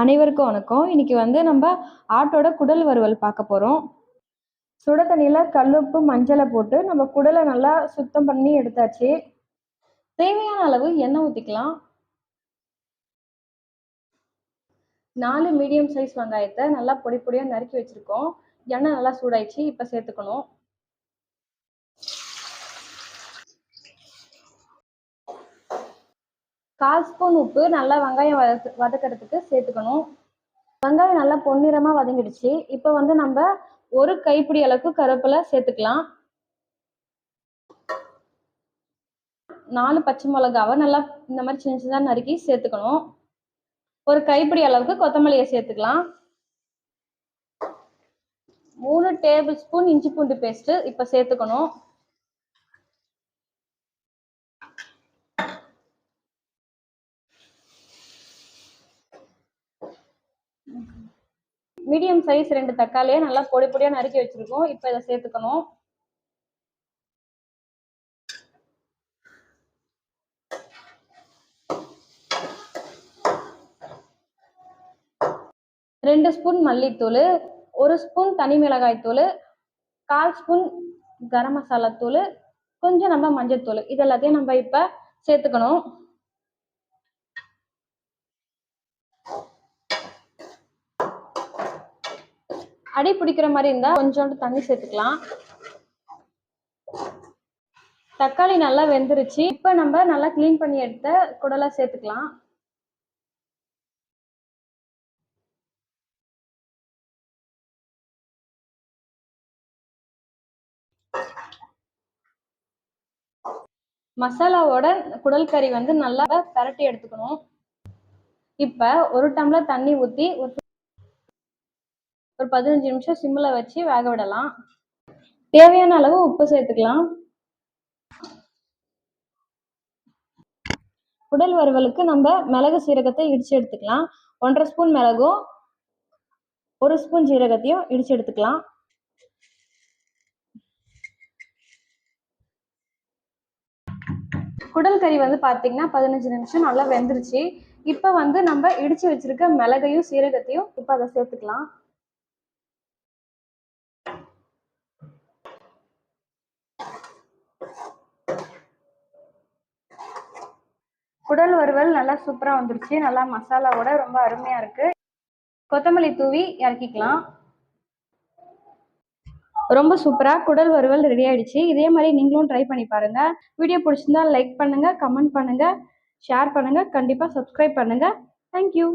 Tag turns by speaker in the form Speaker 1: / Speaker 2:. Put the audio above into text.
Speaker 1: அனைவருக்கும் வணக்கம். இன்னைக்கு வந்து நம்ம ஆட்டோட குடல் வறுவல் பார்க்க போகிறோம் சுட தண்ணியில் கல்லுப்பு மஞ்சளை போட்டு நம்ம குடலை நல்லா சுத்தம் பண்ணி எடுத்தாச்சு. தேவையான அளவு எண்ணெய் ஊற்றிக்கலாம் நாலு மீடியம் சைஸ் வெங்காயத்தை நல்லா பொடி பொடியாக நறுக்கி வச்சுருக்கோம். எண்ணெய் நல்லா சூடாயிடுச்சு இப்போ சேர்த்துக்கணும். கால் ஸ்பூன் உப்பு நல்லா வெங்காயம் வதக்கு வதக்கிறதுக்கு சேர்த்துக்கணும். வெங்காயம் நல்லா பொன்னிறமாக வதங்கிடுச்சு. இப்போ வந்து நம்ம ஒரு கைப்பிடி அளவுக்கு கருவேப்பிலை சேர்த்துக்கலாம். நாலு பச்சை மிளகாவை நல்லா இந்த மாதிரி சின்ன சின்னதாக நறுக்கி சேர்த்துக்கணும். ஒரு கைப்பிடி அளவுக்கு கொத்தமல்லியை சேர்த்துக்கலாம். மூணு டேபிள் ஸ்பூன் இஞ்சி பூண்டு பேஸ்ட்டு இப்போ சேர்த்துக்கணும். மீடியம் சைஸ் ரெண்டு தக்காளியை நல்லா பொடி பொடியாக நறுக்கி வச்சுருக்கோம். இப்போ இதை சேர்த்துக்கணும். ரெண்டு ஸ்பூன் மல்லித்தூள் ஒரு ஸ்பூன் தனி மிளகாய் தூள் கால் ஸ்பூன் கரம் மசாலா தூள் கொஞ்சம் நம்ம மஞ்சள் தூள் இது எல்லாத்தையும் நம்ம இப்போ சேர்த்துக்கணும். அடி பிடிக்கிற மாதிரி இருந்தால் கொஞ்சோண்டு தண்ணி சேர்த்துக்கலாம். தக்காளி நல்லா வெந்துருச்சு. இப்போ நம்ம நல்லா க்ளீன் பண்ணி எடுத்த குடலை சேர்த்துக்கலாம். மசாலாவோட குடல் கறி வந்து நல்லா பரட்டி எடுத்துக்கணும். இப்போ ஒரு டம்ளர் தண்ணி ஊற்றி ஒரு ஒரு பதினஞ்சு நிமிஷம் சிம்மில் வச்சு வேக விடலாம். தேவையான அளவு உப்பு சேர்த்துக்கலாம். உடல் வறுவலுக்கு நம்ம மிளகு சீரகத்தை இடிச்சு எடுத்துக்கலாம். ஒன்றரை ஸ்பூன் மிளகும் ஒரு ஸ்பூன் சீரகத்தையும் இடிச்சு எடுத்துக்கலாம். குடல் கறி வந்து பார்த்தீங்கன்னா பதினஞ்சு நிமிஷம் நல்லா வெந்துருச்சு. இப்போ வந்து நம்ம இடிச்சு வச்சிருக்க மிளகையும் சீரகத்தையும் இப்போ அதை சேர்த்துக்கலாம். குடல் வறுவல் நல்லா சூப்பராக வந்துருச்சு. நல்லா மசாலாவோட ரொம்ப அருமையாக இருக்குது கொத்தமல்லி தூவி இறக்கிக்கலாம். ரொம்ப சூப்பராக குடல் வறுவல் ரெடி ஆயிடுச்சு. இதே மாதிரி நீங்களும் ட்ரை பண்ணி பாருங்கள் வீடியோ பிடிச்சிருந்தா லைக் பண்ணுங்கள் கமெண்ட் பண்ணுங்கள் ஷேர் பண்ணுங்கள் கண்டிப்பாக சப்ஸ்கிரைப் பண்ணுங்கள் தேங்க்யூ